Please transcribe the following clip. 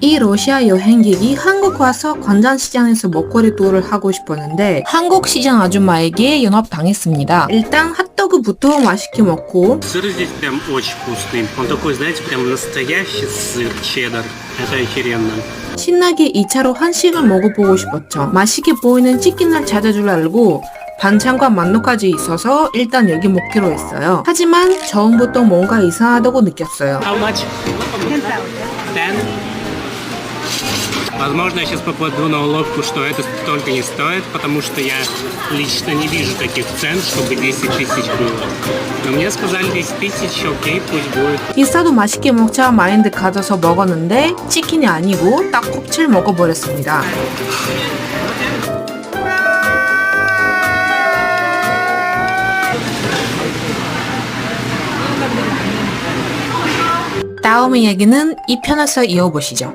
이 러시아 여행객이 한국 와서 관장시장에서 먹거리 투어를 하고 싶었는데 한국 시장 아줌마에게 연합당했습니다. 일단 핫도그부터 맛있게 먹고 Сыр здесь прям очень вкусный. Он такой, знаете, прям настоящий сыр, чеддер. Это охеренно. 신나게 2차로 한식을 먹어보고 싶었죠. 맛있게 보이는 치킨을 찾을 줄 알고 반찬과 만두까지 있어서 일단 여기 먹기로 했어요. 하지만 처음부터 뭔가 이상하다고 느꼈어요. How much? Ten. Возможно, я сейчас попаду на уловку, что это столько не стоит, потому что я лично не вижу таких цен, чтобы 10 тысяч было. Но мне сказали 10 тысяч, окей, пусть будет. 비싸도 맛있게 먹자 마인드 가져서 먹었는데 치킨이 아니고 딱꼭질 먹어버렸습니다. 다음 이야기는 2편에서 이어보시죠.